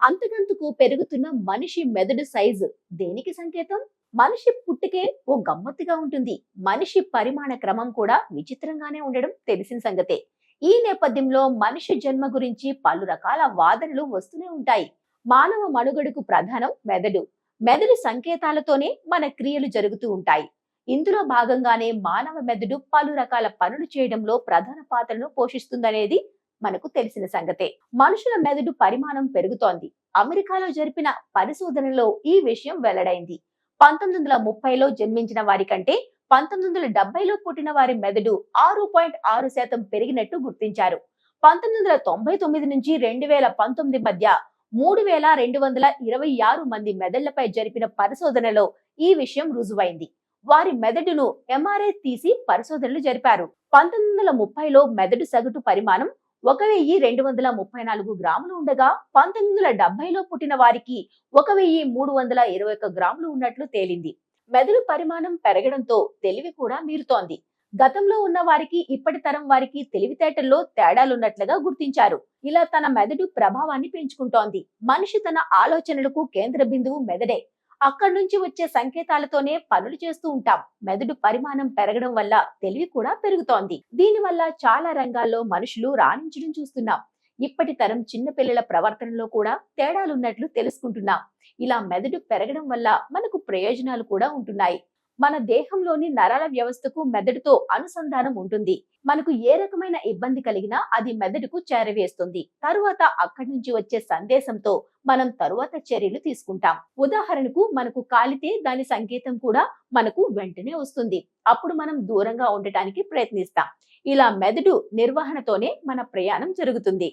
అంతకంతకు పెరుగుతున్న మనిషి మెదడు సైజు దేనికి సంకేతం? మనిషి పుట్టుకే ఓ గమ్మత్తుగా ఉంటుంది. మనిషి పరిమాణ క్రమం కూడా విచిత్రంగానే ఉండడం తెలిసిన సంగతే. ఈ నేపథ్యంలో మనిషి జన్మ గురించి పలు రకాల వాదనలు వస్తూనే ఉంటాయి. మానవ మనుగడకు ప్రధానం మెదడు. మెదడు సంకేతాలతోనే మన క్రియలు జరుగుతూ ఉంటాయి. ఇందులో భాగంగానే మానవ మెదడు పలు రకాల పనులు చేయడంలో ప్రధాన పాత్రను పోషిస్తుందనేది మనకు తెలిసిన సంగతే. మనుషుల మెదడు పరిమాణం పెరుగుతోంది. అమెరికాలో జరిపిన పరిశోధనలో ఈ విషయం వెల్లడైంది. పంతొమ్మిది వందల ముప్పైలో జన్మించిన వారి కంటే పంతొమ్మిది వందల డెబ్బైలో పుట్టిన వారి మెదడు ఆరు పాయింట్ ఆరు శాతం పెరిగినట్టు గుర్తించారు. పంతొమ్మిది వందల తొంభై తొమ్మిది నుంచి రెండు వేల పంతొమ్మిది మధ్య మూడు వేల రెండు వందల ఇరవై ఆరు మంది మెదళ్ళపై జరిపిన పరిశోధనలో ఈ విషయం రుజువైంది. వారి మెదడును ఎంఆర్ఐ తీసి పరిశోధనలు జరిపారు. పంతొమ్మిది వందల ముప్పైలో మెదడు సగటు పరిమాణం ఒక వెయ్యి రెండు వందల ముప్పై నాలుగు గ్రాములు ఉండగా పంతొమ్మిది వందల డెబ్బైలో పుట్టిన వారికి ఒక వెయ్యి మూడు వందల ఇరవై ఒక్క గ్రాములు ఉన్నట్లు తేలింది. మెదడు పరిమాణం పెరగడంతో తెలివి కూడా మీరుతోంది. గతంలో ఉన్న వారికి ఇప్పటి తరం వారికి తెలివితేటల్లో తేడాలున్నట్లుగా గుర్తించారు. ఇలా తన మెదడు ప్రభావాన్ని పెంచుకుంటోంది. మనిషి తన ఆలోచనలకు కేంద్ర బిందువు మెదడే. అక్కడి నుంచి వచ్చే సంకేతాలతోనే పనులు చేస్తూ ఉంటాం. మెదడు పరిమాణం పెరగడం వల్ల తెలివి కూడా పెరుగుతోంది. దీని వల్ల చాలా రంగాల్లో మనుషులు రాణించడం చూస్తున్నాం. ఇప్పటి తరం చిన్నపిల్లల ప్రవర్తనలో కూడా తేడాలున్నట్లు తెలుసుకుంటున్నాం. ఇలా మెదడు పెరగడం వల్ల మనకు ప్రయోజనాలు కూడా ఉంటున్నాయి. మన దేహంలోని నరాల వ్యవస్థకు మెదడుతో అనుసంధానం ఉంటుంది. మనకు ఏ రకమైన ఇబ్బంది కలిగినా అది మెదడుకు చేరవేస్తుంది. తరువాత అక్కడి నుంచి వచ్చే సందేశంతో మనం తరువాత చర్యలు తీసుకుంటాం. ఉదాహరణకు మనకు కాలితే దాని సంకేతం కూడా మనకు వెంటనే వస్తుంది. అప్పుడు మనం దూరంగా ఉండటానికి ప్రయత్నిస్తాం. ఇలా మెదడు నిర్వహణతోనే మన ప్రయాణం జరుగుతుంది.